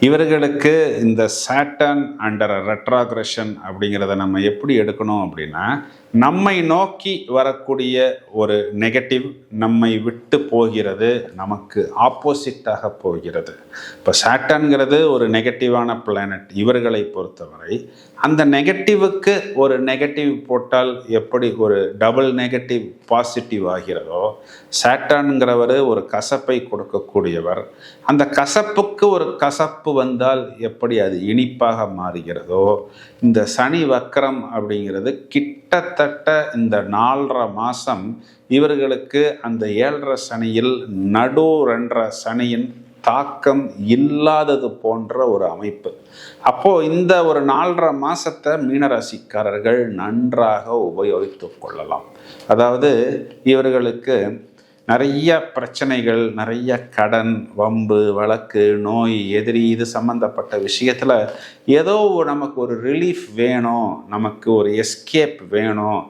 இவர்களுக்கு இந்த satin under ரெட்ராக்ரஷன் அப்படிங்கிறத நம்ம எப்படி எடுக்கணும் அப்படின்னா நம்மை நோக்கி வரக்கூடிய ஒரு நெகட்டிவ் நம்மை விட்டு போகிறது நமக்கு ஆப்போசிட்டாக போகிறது. இப்போ சாட்டன்கிறது ஒரு நெகட்டிவான பிளானட் இவர்களை பொறுத்தவரை அந்த நெகட்டிவுக்கு ஒரு நெகட்டிவ் போட்டால் எப்படி ஒரு டபுள் நெகட்டிவ் பாசிட்டிவ் ஆகிறதோ சாட்டான்கிறவர் ஒரு கசப்பை கொடுக்கக்கூடியவர். அந்த கசப்புக்கு ஒரு கசப்பு வந்தால் எப்படி அது இனிப்பாக மாறுகிறதோ இந்த சனி வக்கரம் அப்படிங்கிறது கிட்ட கிட்டத்தட்ட இந்த நாலரை மாதம் இவர்களுக்கு அந்த ஏழரை சனியில் நடு ரெண்டரை சனியின் தாக்கம் இல்லாதது போன்ற ஒரு அமைப்பு. அப்போது இந்த ஒரு நாலரை மாதத்தை மீனராசிக்காரர்கள் நன்றாக உபயோகித்து கொள்ளலாம். அதாவது இவர்களுக்கு நிறைய பிரச்சனைகள் நிறைய கடன் வம்பு வழக்கு நோய் எதிரி இது சம்மந்தப்பட்ட விஷயத்தில் ஏதோ நமக்கு ஒரு ரிலீஃப் வேணும் நமக்கு ஒரு எஸ்கேப் வேணும்.